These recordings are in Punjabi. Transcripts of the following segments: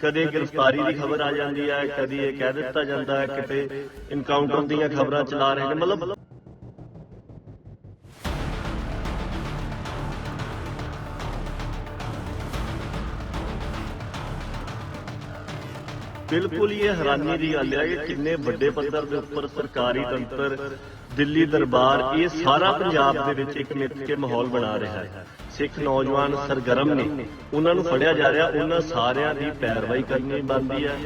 ਕਦੇ ਗ੍ਰਿਫਤਾਰੀ ਦੀ ਖਬਰ ਆ ਜਾਂਦੀ ਹੈ, ਕਦੀ ਇਹ ਕਹਿ ਦਿੱਤਾ ਜਾਂਦਾ ਹੈ ਕਿਤੇ ਇਨਕਾਊਂਟਰ ਦੀਆਂ ਖਬਰਾਂ ਚਲਾ ਰਹੇ ਨੇ। ਮਤਲਬ ਬਿਲਕੁਲ ਹੀ ਇਹ ਹੈਰਾਨੀ ਦੀ ਗੱਲ ਹੈ ਕਿ ਕਿੰਨੇ ਵੱਡੇ ਪੱਧਰ ਦੇ ਉੱਪਰ ਸਰਕਾਰੀ ਤੰਤਰ, ਦਿੱਲੀ ਦਰਬਾਰ, ਇਹ ਸਾਰਾ ਪੰਜਾਬ ਦੇ ਵਿੱਚ ਇੱਕ ਮਿੱਥ ਕੇ ਮਾਹੌਲ ਬਣਾ ਰਿਹਾ ਹੈ। ਸਿੱਖ ਨੌਜਵਾਨ ਸਰਗਰਮ ਨੇ। ਉਹਨਾਂ ਨੂੰ ਫੜਿਆ ਜਾ ਰਿਹਾ, ਉਹਨਾਂ ਸਾਰਿਆਂ ਦੀ ਪੈਰਵਾਈ ਕਰਨੀ ਬਣਦੀ ਹੈ।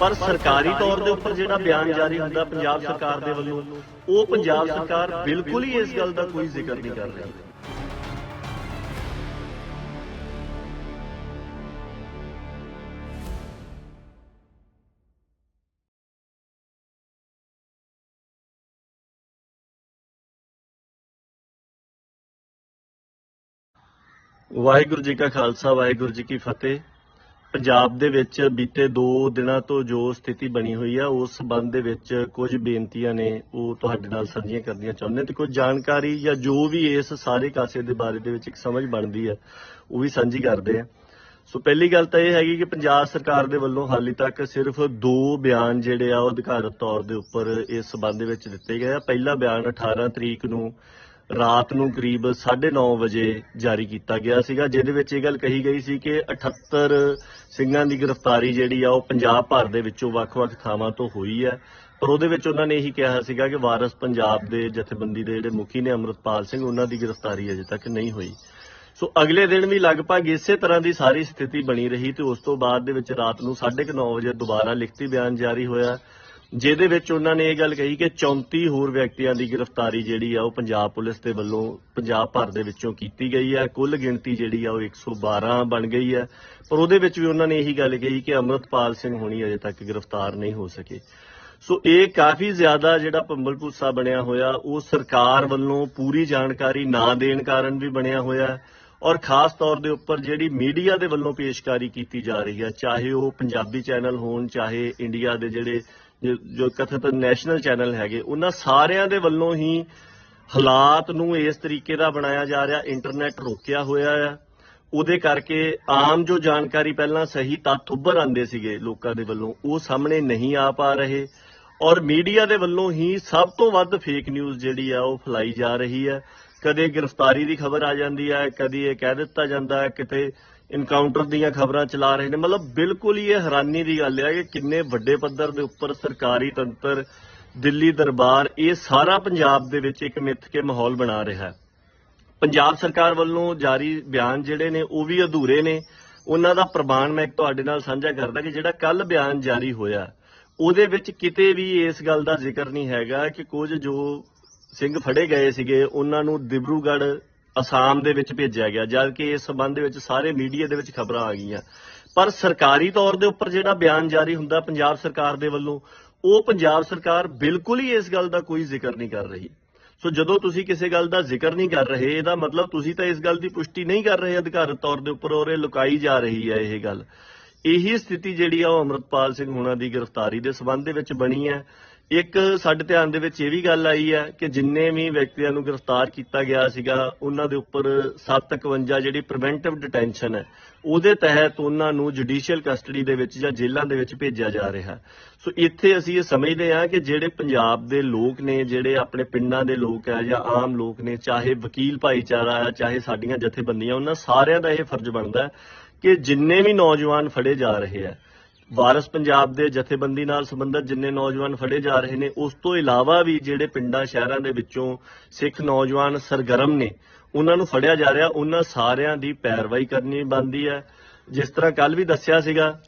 ਪਰ ਸਰਕਾਰੀ ਤੌਰ ਦੇ ਉੱਪਰ ਜਿਹੜਾ ਬਿਆਨ ਜਾਰੀ ਹੁੰਦਾ ਪੰਜਾਬ ਸਰਕਾਰ ਦੇ ਵੱਲੋਂ, ਉਹ ਪੰਜਾਬ ਸਰਕਾਰ ਬਿਲਕੁਲ ਹੀ ਇਸ ਗੱਲ ਦਾ ਕੋਈ ਜ਼ਿਕਰ ਨਹੀਂ ਕਰ ਰਹੀ। ਵਾਹਿਗੁਰੂ ਜੀ ਕਾ ਖਾਲਸਾ, ਵਾਹਿਗੁਰੂ ਜੀ ਕੀ ਫਤਿਹ। ਪੰਜਾਬ ਦੇ ਵਿੱਚ ਬੀਤੇ 2 ਦਿਨਾਂ ਤੋਂ ਜੋ ਸਥਿਤੀ ਬਣੀ ਹੋਈ ਹੈ ਉਸ ਸੰਬੰਧ ਦੇ ਵਿੱਚ ਕੁਝ ਬੇਨਤੀਆਂ ਨੇ ਉਹ ਤੁਹਾਡੇ ਨਾਲ ਸਾਂਝੀਆਂ ਕਰਨੀਆਂ ਚਾਹੁੰਦੇ ਹਾਂ ਤੇ ਕੁਝ ਜਾਣਕਾਰੀ ਜਾਂ ਜੋ ਵੀ ਇਸ ਸਾਰੇ ਕਾਸੇ ਦੇ ਬਾਰੇ ਦੇ ਵਿੱਚ ਇੱਕ ਸਮਝ ਬਣਦੀ ਹੈ ਉਹ ਵੀ ਸਾਂਝੀ ਕਰਦੇ ਆ ਸੋ ਪਹਿਲੀ ਗੱਲ ਤਾਂ ਇਹ ਹੈਗੀ ਕਿ ਪੰਜਾਬ ਸਰਕਾਰ ਦੇ ਵੱਲੋਂ ਹਾਲੇ ਤੱਕ ਸਿਰਫ ਦੋ ਬਿਆਨ ਜਿਹੜੇ ਆ, ਉਹ ਅਧਿਕਾਰਤ ਤੌਰ ਦੇ ਉੱਪਰ ਇਸ ਸਬੰਧ ਦੇ ਵਿੱਚ ਦਿੱਤੇ ਗਏ ਆ। ਪਹਿਲਾ ਬਿਆਨ 18 ਤਰੀਕ ਨੂੰ ਰਾਤ ਨੂੰ ਕਰੀਬ 9:30 ਵਜੇ ਜਾਰੀ ਕੀਤਾ ਗਿਆ ਸੀਗਾ, ਜਿਹਦੇ ਵਿੱਚ ਇਹ ਗੱਲ ਕਹੀ ਗਈ ਸੀ ਕਿ 78 ਸਿੰਘਾਂ ਦੀ ਗ੍ਰਿਫਤਾਰੀ ਜਿਹੜੀ ਆ, ਉਹ ਪੰਜਾਬ ਭਰ ਦੇ ਵਿੱਚੋਂ ਵੱਖ-ਵੱਖ ਥਾਵਾਂ ਤੋਂ ਹੋਈ ਹੈ। ਪਰ ਉਹਦੇ ਵਿੱਚ ਉਹਨਾਂ ਨੇ ਇਹੀ ਕਿਹਾ ਸੀਗਾ ਕਿ ਵਾਰਸ ਪੰਜਾਬ ਦੇ ਜਥੇਬੰਦੀ ਦੇ ਜਿਹੜੇ ਮੁਖੀ ਨੇ ਅਮਰਤਪਾਲ ਸਿੰਘ, ਉਹਨਾਂ ਦੀ ਗ੍ਰਿਫਤਾਰੀ ਅਜੇ ਤੱਕ ਨਹੀਂ ਹੋਈ। ਸੋ ਅਗਲੇ ਦਿਨ ਵੀ ਲਗਭਗ ਇਸੇ ਤਰ੍ਹਾਂ ਦੀ ਸਾਰੀ ਸਥਿਤੀ ਬਣੀ ਰਹੀ ਤੇ ਉਸ ਤੋਂ ਬਾਅਦ ਦੇ ਵਿੱਚ ਰਾਤ ਨੂੰ 9:30 ਵਜੇ ਦੁਬਾਰਾ ਲਿਖਤੀ ਬਿਆਨ ਜਾਰੀ ਹੋਇਆ। ਜਿਹਦੇ ਵਿੱਚ ਉਹਨਾਂ ਨੇ ਇਹ ਗੱਲ ਕਹੀ ਕਿ 34 ਹੋਰ ਵਿਅਕਤੀਆਂ ਦੀ ਗ੍ਰਿਫਤਾਰੀ ਜਿਹੜੀ ਆ ਉਹ ਪੰਜਾਬ ਪੁਲਿਸ ਦੇ ਵੱਲੋਂ ਪੰਜਾਬ ਭਰ ਦੇ ਵਿੱਚੋਂ ਕੀਤੀ ਗਈ ਹੈ ਕੁੱਲ ਗਿਣਤੀ ਜਿਹੜੀ ਆ ਉਹ 112 ਬਣ ਗਈ ਹੈ ਪਰ ਉਹਦੇ ਵਿੱਚ ਵੀ ਉਹਨਾਂ ਨੇ ਇਹੀ ਗੱਲ ਕਹੀ ਕਿ ਅਮਰਤਪਾਲ ਸਿੰਘ ਹੋਣੀ ਅਜੇ ਤੱਕ ਗ੍ਰਿਫਤਾਰ ਨਹੀਂ ਹੋ ਸਕੇ। ਸੋ ਇਹ ਕਾਫੀ ਜ਼ਿਆਦਾ ਜਿਹੜਾ ਪੰਬਲ ਭੂਸਾ ਬਣਿਆ ਹੋਇਆ, ਉਹ ਸਰਕਾਰ ਵੱਲੋਂ ਪੂਰੀ ਜਾਣਕਾਰੀ ਨਾ ਦੇਣ ਕਾਰਨ ਵੀ ਬਣਿਆ ਹੋਇਆ। ਔਰ ਖਾਸ ਤੌਰ ਦੇ ਉੱਪਰ ਜਿਹੜੀ ਮੀਡੀਆ ਦੇ ਵੱਲੋਂ ਪੇਸ਼ਕਾਰੀ ਕੀਤੀ ਜਾ ਰਹੀ ਹੈ ਚਾਹੇ ਉਹ ਪੰਜਾਬੀ ਚੈਨਲ ਹੋਣ, ਚਾਹੇ ਇੰਡੀਆ ਦੇ ਜਿਹੜੇ ਜੋ- ਜੋ ਕਥਿਤ ਨੈਸ਼ਨਲ ਚੈਨਲ ਹੈਗੇ, ਉਹਨਾਂ ਸਾਰਿਆਂ ਦੇ ਵੱਲੋਂ ਹੀ ਹਾਲਾਤ ਨੂੰ ਇਸ ਤਰੀਕੇ ਦਾ ਬਣਾਇਆ ਜਾ ਰਿਹਾ, ਇੰਟਰਨੈਟ ਰੋਕਿਆ ਹੋਇਆ ਹੈ ਉਹਦੇ ਕਰਕੇ ਆਮ ਜੋ ਜਾਣਕਾਰੀ ਪਹਿਲਾਂ ਸਹੀ ਤੱਥ ਉੱਭਰ ਆਉਂਦੇ ਸੀਗੇ ਲੋਕਾਂ ਦੇ ਵੱਲੋਂ, ਉਹ ਸਾਹਮਣੇ ਨਹੀਂ ਆ ਪਾ ਰਹੇ। ਔਰ ਮੀਡੀਆ ਦੇ ਵੱਲੋਂ ਹੀ ਸਭ ਤੋਂ ਵੱਧ ਫੇਕ ਨਿਊਜ਼ ਜਿਹੜੀ ਆ, ਉਹ ਫੈਲਾਈ ਜਾ ਰਹੀ ਹੈ ਕਦੇ ਗ੍ਰਿਫਤਾਰੀ ਦੀ ਖਬਰ ਆ ਜਾਂਦੀ ਹੈ ਕਦੀ ਇਹ ਕਹਿ ਦਿੱਤਾ ਜਾਂਦਾ ਹੈ ਕਿਤੇ ਇਨਕਾਊਂਟਰ ਦੀਆਂ ਖਬਰਾਂ ਚਲਾ ਰਹੇ ਨੇ। ਮਤਲਬ ਬਿਲਕੁਲ ਹੀ ਇਹ ਹੈਰਾਨੀ ਦੀ ਗੱਲ ਹੈ ਕਿ ਕਿੰਨੇ ਵੱਡੇ ਪੱਧਰ ਦੇ ਉੱਪਰ ਸਰਕਾਰੀ ਤੰਤਰ, ਦਿੱਲੀ ਦਰਬਾਰ, ਇਹ ਸਾਰਾ ਪੰਜਾਬ ਦੇ ਵਿੱਚ ਇੱਕ ਮਿੱਥ ਕੇ ਮਾਹੌਲ ਬਣਾ ਰਿਹਾ ਹੈ। ਪੰਜਾਬ ਸਰਕਾਰ ਵੱਲੋਂ ਜਾਰੀ ਬਿਆਨ ਜਿਹੜੇ ਨੇ, ਉਹ ਵੀ ਅਧੂਰੇ ਨੇ। ਉਹਨਾਂ ਦਾ ਪ੍ਰਮਾਣ ਮੈਂ ਤੁਹਾਡੇ ਨਾਲ ਸਾਂਝਾ ਕਰਦਾ ਕਿ ਜਿਹੜਾ ਕੱਲ ਬਿਆਨ ਜਾਰੀ ਹੋਇਆ, ਉਹਦੇ ਵਿੱਚ ਕਿਤੇ ਵੀ ਇਸ ਗੱਲ ਦਾ ਜ਼ਿਕਰ ਨਹੀਂ ਹੈਗਾ ਕਿ ਕੁਝ ਜੋ ਸਿੰਘ ਫੜੇ ਗਏ ਸੀਗੇ, ਉਹਨਾਂ ਨੂੰ ਦਿਬਰੂਗੜ੍ਹ ਅਸਾਮ ਦੇ ਵਿੱਚ ਭੇਜਿਆ ਗਿਆ ਜਦ ਕਿ ਇਸ ਸਬੰਧ ਦੇ ਵਿੱਚ ਸਾਰੇ ਮੀਡੀਆ ਦੇ ਵਿੱਚ ਖਬਰਾਂ ਆ ਗਈਆਂ। ਪਰ ਸਰਕਾਰੀ ਤੌਰ ਦੇ ਉੱਪਰ ਜਿਹੜਾ ਬਿਆਨ ਜਾਰੀ ਹੁੰਦਾ ਪੰਜਾਬ ਸਰਕਾਰ ਦੇ ਵੱਲੋਂ, ਉਹ ਪੰਜਾਬ ਸਰਕਾਰ ਬਿਲਕੁਲ ਹੀ ਇਸ ਗੱਲ ਦਾ ਕੋਈ ਜ਼ਿਕਰ ਨਹੀਂ ਕਰ ਰਹੀ। ਸੋ ਜਦੋਂ ਤੁਸੀਂ ਕਿਸੇ ਗੱਲ ਦਾ ਜ਼ਿਕਰ ਨਹੀਂ ਕਰ ਰਹੇ, ਇਹਦਾ ਮਤਲਬ ਤੁਸੀਂ ਤਾਂ ਇਸ ਗੱਲ ਦੀ ਪੁਸ਼ਟੀ ਨਹੀਂ ਕਰ ਰਹੇ ਅਧਿਕਾਰਤ ਤੌਰ ਦੇ ਉੱਪਰ, ਔਰ ਇਹ ਲੁਕਾਈ ਜਾ ਰਹੀ ਹੈ ਇਹ ਗੱਲ। ਇਹੀ ਸਥਿਤੀ ਜਿਹੜੀ ਆ ਉਹ ਅਮਰਤਪਾਲ ਸਿੰਘ ਹੁਣਾਂ ਦੀ ਗ੍ਰਿਫਤਾਰੀ ਦੇ ਸਬੰਧ ਦੇ ਵਿੱਚ ਬਣੀ ਹੈ। ਇੱਕ ਸਾਡੇ ਧਿਆਨ ਦੇ ਵਿੱਚ ਇਹ ਵੀ ਗੱਲ ਆਈ ਹੈ ਕਿ ਜਿੰਨੇ ਵੀ ਵਿਅਕਤੀਆਂ ਨੂੰ ਗ੍ਰਿਫਤਾਰ ਕੀਤਾ ਗਿਆ ਸੀਗਾ, ਉਹਨਾਂ ਦੇ ਉੱਪਰ 751 ਜਿਹੜੀ ਪ੍ਰੀਵੈਂਟਿਵ ਡਿਟੈਂਸ਼ਨ ਹੈ, ਉਹਦੇ ਤਹਿਤ ਉਹਨਾਂ ਨੂੰ ਜੁਡੀਸ਼ੀਅਲ ਕਸਟਡੀ ਦੇ ਵਿੱਚ ਜਾਂ ਜੇਲ੍ਹਾਂ ਦੇ ਵਿੱਚ ਭੇਜਿਆ ਜਾ ਰਿਹਾ। ਸੋ ਇੱਥੇ ਅਸੀਂ ਇਹ ਸਮਝਦੇ ਹਾਂ ਕਿ ਜਿਹੜੇ ਪੰਜਾਬ ਦੇ ਲੋਕ ਨੇ, ਜਿਹੜੇ ਆਪਣੇ ਪਿੰਡਾਂ ਦੇ ਲੋਕ ਹੈ ਜਾਂ ਆਮ ਲੋਕ ਨੇ, ਚਾਹੇ ਵਕੀਲ ਭਾਈਚਾਰਾ ਹੈ, ਚਾਹੇ ਸਾਡੀਆਂ ਜਥੇਬੰਦੀਆਂ, ਉਹਨਾਂ ਸਾਰਿਆਂ ਦਾ ਇਹ ਫਰਜ਼ ਬਣਦਾ ਹੈ ਕਿ ਜਿੰਨੇ ਵੀ ਨੌਜਵਾਨ ਫੜੇ ਜਾ ਰਹੇ ਆ ਵਾਰਸ ਪੰਜਾਬ ਦੇ ਜਥੇਬੰਦੀ ਨਾਲ ਸੰਬੰਧਿਤ ਜਿੰਨੇ ਨੌਜਵਾਨ ਫੜੇ ਜਾ ਰਹੇ ਨੇ, ਉਸ ਤੋਂ ਇਲਾਵਾ ਵੀ ਜਿਹੜੇ ਪਿੰਡਾਂ, ਸ਼ਹਿਰਾਂ ਦੇ ਵਿੱਚੋਂ ਸਿੱਖ ਨੌਜਵਾਨ ਸਰਗਰਮ ਨੇ, ਉਹਨਾਂ ਨੂੰ ਫੜਿਆ ਜਾ ਰਿਹਾ, ਉਹਨਾਂ ਸਾਰਿਆਂ ਦੀ ਪੈਰਵਾਈ ਕਰਨੀ ਬਣਦੀ ਹੈ। ਜਿਸ ਤਰ੍ਹਾਂ ਕੱਲ ਵੀ ਦੱਸਿਆ ਸੀਗਾ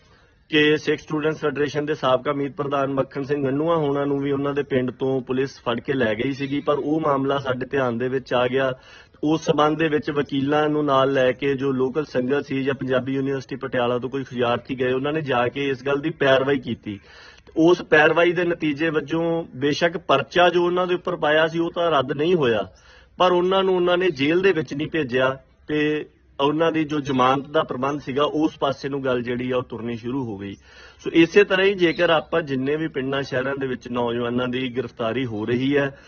ਕਿ ਸਿੱਖ ਸਟੂਡੈਂਟਸ ਫੈਡਰੇਸ਼ਨ ਦੇ ਸਾਬਕਾ ਮੀਤ ਪ੍ਰਧਾਨ ਮੱਖਣ ਸਿੰਘ ਗੰਨੂਆ ਹੋਣਾ ਨੂੰ ਵੀ ਉਹਨਾਂ ਦੇ ਪਿੰਡ ਤੋਂ ਪੁਲਿਸ ਫੜ ਕੇ ਲੈ ਗਈ ਸੀਗੀ, ਪਰ ਉਹ ਮਾਮਲਾ ਸਾਡੇ ਧਿਆਨ ਦੇ ਵਿੱਚ ਆ ਗਿਆ। ਉਸ ਸਬੰਧ ਦੇ ਵਿੱਚ ਵਕੀਲਾਂ ਨੂੰ ਨਾਲ ਲੈ ਕੇ ਜੋ ਲੋਕਲ ਸੰਗਤ ਸੀ ਜਾਂ ਪੰਜਾਬੀ ਯੂਨੀਵਰਸਿਟੀ ਪਟਿਆਲਾ ਤੋਂ ਕੋਈ ਖਿਆਰਥੀ ਗਏ, ਉਹਨਾਂ ਨੇ ਜਾ ਕੇ ਇਸ ਗੱਲ ਦੀ ਪੈਰਵਾਈ ਕੀਤੀ। ਉਸ ਪੈਰਵਾਈ ਦੇ ਨਤੀਜੇ ਵਜੋਂ ਬੇਸ਼ੱਕ ਪਰਚਾ ਜੋ ਉਹਨਾਂ ਦੇ ਉੱਪਰ ਪਾਇਆ ਸੀ, ਉਹ ਤਾਂ ਰੱਦ ਨਹੀਂ ਹੋਇਆ। ਪਰ ਉਹਨਾਂ ਨੂੰ ਉਹਨਾਂ ਨੇ ਜੇਲ੍ਹ ਦੇ ਵਿੱਚ ਨਹੀਂ ਭੇਜਿਆ ਤੇ ਉਹਨਾਂ ਦੀ ਜੋ ਜ਼ਮਾਨਤ ਦਾ ਪ੍ਰਬੰਧ ਸੀਗਾ, ਉਸ ਪਾਸੇ ਨੂੰ ਗੱਲ ਜਿਹੜੀ ਆ ਉਹ ਤੁਰਨੀ ਸ਼ੁਰੂ ਹੋ ਗਈ। ਸੋ ਇਸੇ ਤਰ੍ਹਾਂ ਹੀ ਜੇਕਰ ਆਪਾਂ ਜਿੰਨੇ ਵੀ ਪਿੰਡਾਂ ਸ਼ਹਿਰਾਂ ਦੇ ਵਿੱਚ ਨੌਜਵਾਨਾਂ ਦੀ ਗ੍ਰਿਫਤਾਰੀ ਹੋ ਰਹੀ ਹੈ,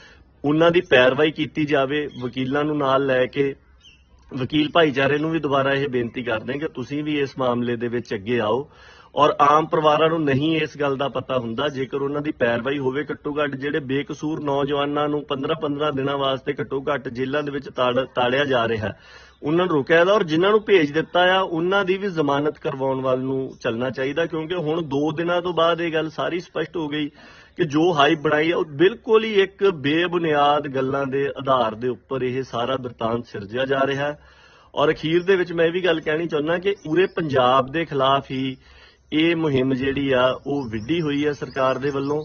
ਉਹਨਾਂ ਦੀ ਪੈਰਵਾਈ ਕੀਤੀ ਜਾਵੇ, ਵਕੀਲਾਂ ਨੂੰ ਨਾਲ ਲੈ ਕੇ, ਵਕੀਲ ਭਾਈਚਾਰੇ ਨੂੰ ਵੀ ਦੁਬਾਰਾ ਇਹ ਬੇਨਤੀ ਕਰਦੇ ਹਾਂ ਕਿ ਤੁਸੀਂ ਵੀ ਇਸ ਮਾਮਲੇ ਦੇ ਵਿੱਚ ਅੱਗੇ ਆਓ। ਔਰ ਆਮ ਪਰਿਵਾਰਾਂ ਨੂੰ ਨਹੀਂ ਇਸ ਗੱਲ ਦਾ ਪਤਾ ਹੁੰਦਾ, ਜੇਕਰ ਉਹਨਾਂ ਦੀ ਪੈਰਵਾਈ ਹੋਵੇ ਘੱਟੋ ਘੱਟ, ਜਿਹੜੇ ਬੇਕਸੂਰ ਨੌਜਵਾਨਾਂ ਨੂੰ 15-15 ਦਿਨਾਂ ਵਾਸਤੇ ਘੱਟੋ ਘੱਟ ਜੇਲ੍ਹਾਂ ਦੇ ਵਿੱਚ ਤਾੜ- ਤਾੜਿਆ ਜਾ ਰਿਹਾ ਉਹਨਾਂ ਨੂੰ ਰੋਕਿਆ ਜਾਂਦਾ ਔਰ ਜਿਨ੍ਹਾਂ ਨੂੰ ਭੇਜ ਦਿੱਤਾ ਆ, ਉਹਨਾਂ ਦੀ ਵੀ ਜ਼ਮਾਨਤ ਕਰਵਾਉਣ ਵੱਲ ਨੂੰ ਚੱਲਣਾ ਚਾਹੀਦਾ, ਕਿਉਂਕਿ ਹੁਣ 2 ਦਿਨਾਂ ਤੋਂ ਬਾਅਦ ਇਹ ਗੱਲ ਸਾਰੀ ਸਪਸ਼ਟ ਹੋ ਗਈ ਕਿ ਜੋ ਹਾਈਪ ਬਣਾਈ ਆ, ਉਹ ਬਿਲਕੁਲ ਹੀ ਇੱਕ ਬੇਬੁਨਿਆਦ ਗੱਲਾਂ ਦੇ ਆਧਾਰ ਦੇ ਉੱਪਰ ਇਹ ਸਾਰਾ ਬਿਰਤਾਂਤ ਸਿਰਜਿਆ ਜਾ ਰਿਹਾ ਹੈ। ਔਰ ਅਖੀਰ ਦੇ ਵਿੱਚ ਮੈਂ ਇਹ ਵੀ ਗੱਲ ਕਹਿਣੀ ਚਾਹੁੰਦਾ ਕਿ ਪੂਰੇ ਪੰਜਾਬ ਦੇ ਖਿਲਾਫ ਹੀ ਇਹ ਮੁਹਿੰਮ ਜਿਹੜੀ ਆ, ਉਹ ਵਿੱਢੀ ਹੋਈ ਹੈ ਸਰਕਾਰ ਦੇ ਵੱਲੋਂ।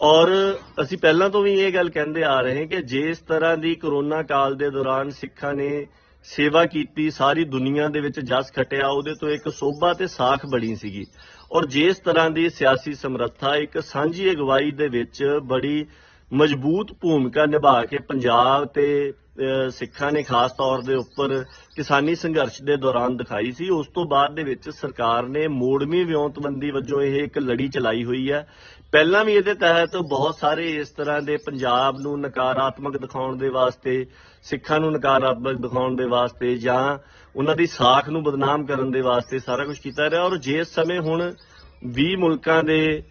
ਔਰ ਅਸੀਂ ਪਹਿਲਾਂ ਤੋਂ ਵੀ ਇਹ ਗੱਲ ਕਹਿੰਦੇ ਆ ਰਹੇ ਹਾਂ ਕਿ ਜਿਸ ਤਰ੍ਹਾਂ ਦੀ ਕਰੋਨਾ ਕਾਲ ਦੇ ਦੌਰਾਨ ਸਿੱਖਾਂ ਨੇ ਸੇਵਾ ਕੀਤੀ, ਸਾਰੀ ਦੁਨੀਆ ਦੇ ਵਿੱਚ ਜਸ ਖਟਿਆ, ਉਹਦੇ ਤੋਂ ਇੱਕ ਸੋਭਾ ਤੇ ਸਾਖ ਬਣੀ ਸੀਗੀ। ਔਰ ਜਿਸ ਤਰ੍ਹਾਂ ਦੀ ਸਿਆਸੀ ਸਮਰੱਥਾ, ਇੱਕ ਸਾਂਝੀ ਅਗਵਾਈ ਦੇ ਵਿੱਚ ਬੜੀ ਮਜ਼ਬੂਤ ਭੂਮਿਕਾ ਨਿਭਾ ਕੇ ਪੰਜਾਬ ਤੇ ਸਿੱਖਾਂ ਨੇ ਖਾਸ ਤੌਰ ਦੇ ਉੱਪਰ ਕਿਸਾਨੀ ਸੰਘਰਸ਼ ਦੇ ਦੌਰਾਨ ਦਿਖਾਈ ਸੀ। ਉਸ ਤੋਂ ਬਾਅਦ ਦੇ ਵਿੱਚ ਸਰਕਾਰ ਨੇ ਮੋੜਵੀਂ ਵਿਉਂਤਬੰਦੀ ਵਜੋਂ ਇਹ ਇੱਕ ਲੜੀ ਚਲਾਈ ਹੋਈ ਹੈ। ਪਹਿਲਾਂ ਵੀ ਇਹਦੇ ਤਹਿਤ ਬਹੁਤ ਸਾਰੇ ਇਸ ਤਰ੍ਹਾਂ ਦੇ ਪੰਜਾਬ ਨੂੰ ਨਕਾਰਾਤਮਕ ਦਿਖਾਉਣ ਦੇ ਵਾਸਤੇ, ਸਿੱਖਾਂ ਨੂੰ ਨਕਾਰਾਤਮਕ ਦਿਖਾਉਣ ਦੇ ਵਾਸਤੇ ਜਾਂ ਉਹਨਾਂ ਦੀ ਸਾਖ ਨੂੰ ਬਦਨਾਮ ਕਰਨ ਦੇ ਵਾਸਤੇ ਸਾਰਾ ਕੁਝ ਕੀਤਾ ਰਿਹਾ। ਔਰ ਜਿਸ ਸਮੇਂ ਹੁਣ 20 ਮੁਲਕਾਂ ਦੇ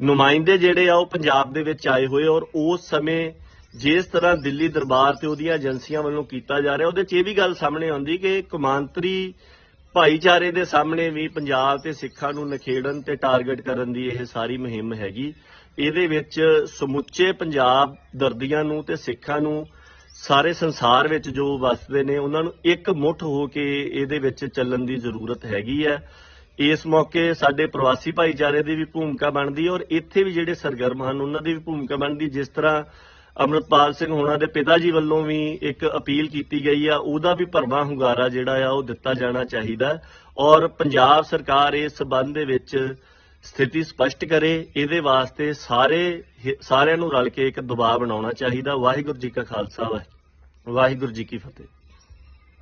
ਨੁਮਾਇੰਦੇ ਜਿਹੜੇ ਆ ਉਹ ਪੰਜਾਬ ਦੇ ਵਿੱਚ ਆਏ ਹੋਏ ਔਰ ਉਸ ਸਮੇਂ ਜਿਸ ਤਰ੍ਹਾਂ ਦਿੱਲੀ ਦਰਬਾਰ ਤੇ ਉਹਦੀਆਂ ਏਜੰਸੀਆਂ ਵੱਲੋਂ ਕੀਤਾ ਜਾ ਰਿਹਾ, ਉਹਦੇ 'ਚ ਇਹ ਵੀ ਗੱਲ ਸਾਹਮਣੇ ਆਉਂਦੀ ਕਿ ਕਮਾਂਤਰੀ ਭਾਈਚਾਰੇ ਦੇ ਸਾਹਮਣੇ ਵੀ ਪੰਜਾਬ ਤੇ ਸਿੱਖਾਂ ਨੂੰ ਨਖੇੜਨ ਤੇ ਟਾਰਗੇਟ ਕਰਨ ਦੀ ਇਹ ਸਾਰੀ ਮੁਹਿੰਮ ਹੈਗੀ। ਇਹਦੇ ਵਿੱਚ ਸਮੁੱਚੇ ਪੰਜਾਬ ਦਰਦੀਆਂ ਨੂੰ ਤੇ ਸਿੱਖਾਂ ਨੂੰ ਸਾਰੇ ਸੰਸਾਰ ਵਿੱਚ ਜੋ ਵਸਦੇ ਨੇ, ਉਹਨਾਂ ਨੂੰ ਇੱਕ ਮੁੱਠ ਹੋ ਕੇ ਇਹਦੇ ਵਿੱਚ ਚੱਲਣ ਦੀ ਜ਼ਰੂਰਤ ਹੈਗੀ ਹੈ। ਇਸ ਮੌਕੇ ਸਾਡੇ ਪ੍ਰਵਾਸੀ ਭਾਈਚਾਰੇ ਦੀ ਵੀ ਭੂਮਿਕਾ ਬਣਦੀ ਔਰ ਇੱਥੇ ਵੀ ਜਿਹੜੇ ਸਰਗਰਮ ਹਨ, ਉਹਨਾਂ ਦੀ ਵੀ ਭੂਮਿਕਾ ਬਣਦੀ, ਜਿਸ ਤਰ੍ਹਾਂ ਅਮਰਪਾਲ ਸਿੰਘ ਹੋਣਾ ਦੇ ਪਿਤਾ ਜੀ ਵੱਲੋਂ ਵੀ ਇੱਕ ਅਪੀਲ ਕੀਤੀ ਗਈ ਆ, ਉਹਦਾ ਵੀ ਭਰਵਾਂ ਹੁੰਗਾਰਾ ਜਿਹੜਾ ਆ, ਉਹ ਦਿੱਤਾ ਜਾਣਾ ਚਾਹੀਦਾ। ਔਰ ਪੰਜਾਬ ਸਰਕਾਰ ਇਸ ਸਬੰਧ ਦੇ ਵਿੱਚ ਸਥਿਤੀ ਸਪਸ਼ਟ ਕਰੇ, ਇਹਦੇ ਵਾਸਤੇ ਸਾਰੇ ਸਾਰਿਆਂ ਨੂੰ ਰਲ ਕੇ ਇੱਕ ਦਬਾਅ ਬਣਾਉਣਾ ਚਾਹੀਦਾ। ਵਾਹਿਗੁਰੂ ਜੀ ਕਾ ਖਾਲਸਾ, ਵਾਹਿ- ਵਾਹਿਗੁਰੂ ਜੀ ਕੀ ਫਤਿਹ।